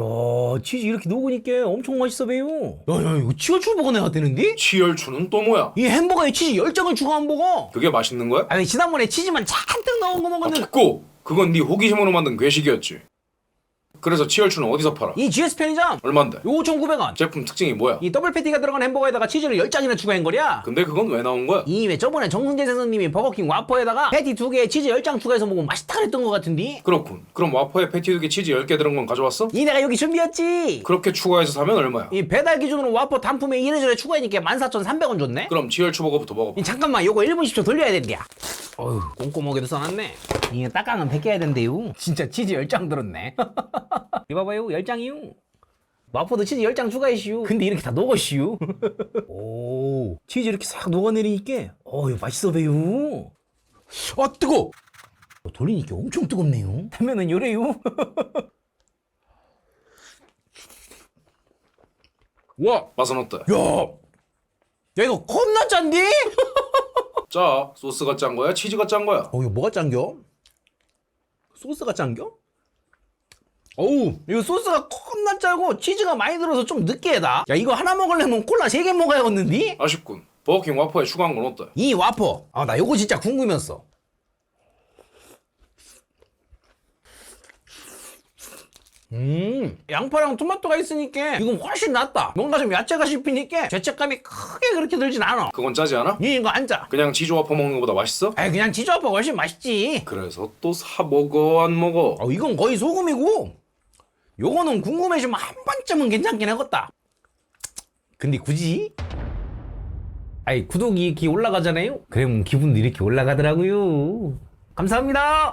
야 치즈 이렇게 녹으니까 엄청 맛있어 배요 야 야 이거 치얼출 버거 내야 되는데? 치열추는 또 뭐야? 이 햄버거에 치즈 10장을 추가한 버거 그게 맛있는 거야? 아니 지난번에 치즈만 잔뜩 넣은 거 아, 먹었는데 듣고 그건 네 호기심으로 만든 괴식이었지. 그래서 치열추는 어디서 팔아? 이 GS 편의점 얼만데? 요 5,900원 제품 특징이 뭐야? 이 더블 패티가 들어간 햄버거에다가 치즈를 10장이나 추가한 거랴 근데 그건 왜 나온 거야? 이왜 저번에 정승재 선생님이 버거킹 와퍼에다가 패티 두 개에 치즈 10장 추가해서 먹으면 맛있다 그랬던 것 같은데 그렇군. 그럼 와퍼에 패티 두개 치즈 10개 들은 건 가져왔어? 이 내가 여기 준비했지 그렇게 추가해서 사면 얼마야? 이 배달 기준으로 와퍼 단품에 이래저래 추가하니까 14,300원 줬네 그럼 치열추 버거부터 먹어봐. 이 잠깐만 요거 1분 10초 돌려야 된대야 어휴 꼼꼼하게도 써놨네. 이게 딱강은 벗겨야 된대요. 진짜 치즈 10장 들었네. 이봐봐요 10장이요. 마포도 치즈 10장 추가해시오. 근데 이렇게 다 녹았시오? 오 치즈 이렇게 싹 녹아내리니까 어휴 맛있어 배요. 아 뜨거 돌리니까 엄청 뜨겁네요. 타면은 요래요. 와 맛은 어때? 야, 야 이거 겁나 짠데? 짜. 소스가 짠 거야? 치즈가 짠 거야? 어 이거 뭐가 짠겨? 소스가 짠겨? 어우 이거 소스가 겁나 짜고 치즈가 많이 들어서 좀 느끼하다 야 이거 하나 먹으려면 콜라 세 개 먹어야겠는데? 아쉽군. 버거킹 와퍼에 추가한 건 어때? 이 와퍼 아 나 요거 진짜 궁금했어 음 양파랑 토마토가 있으니까 이건 훨씬 낫다 뭔가 좀 야채가 씹히니까 죄책감이 크게 그렇게 들진 않아 그건 짜지 않아? 이 이거 앉아 그냥 치즈 와퍼 먹는 것보다 맛있어? 아 그냥 와퍼 훨씬 맛있지 그래서 또 사 먹어 안 먹어? 어, 이건 거의 소금이고 요거는 궁금해지면 한 번쯤은 괜찮긴 하겠다 근데 굳이? 아니 구독이 이렇게 올라가잖아요 그러면 기분도 이렇게 올라가더라고요 감사합니다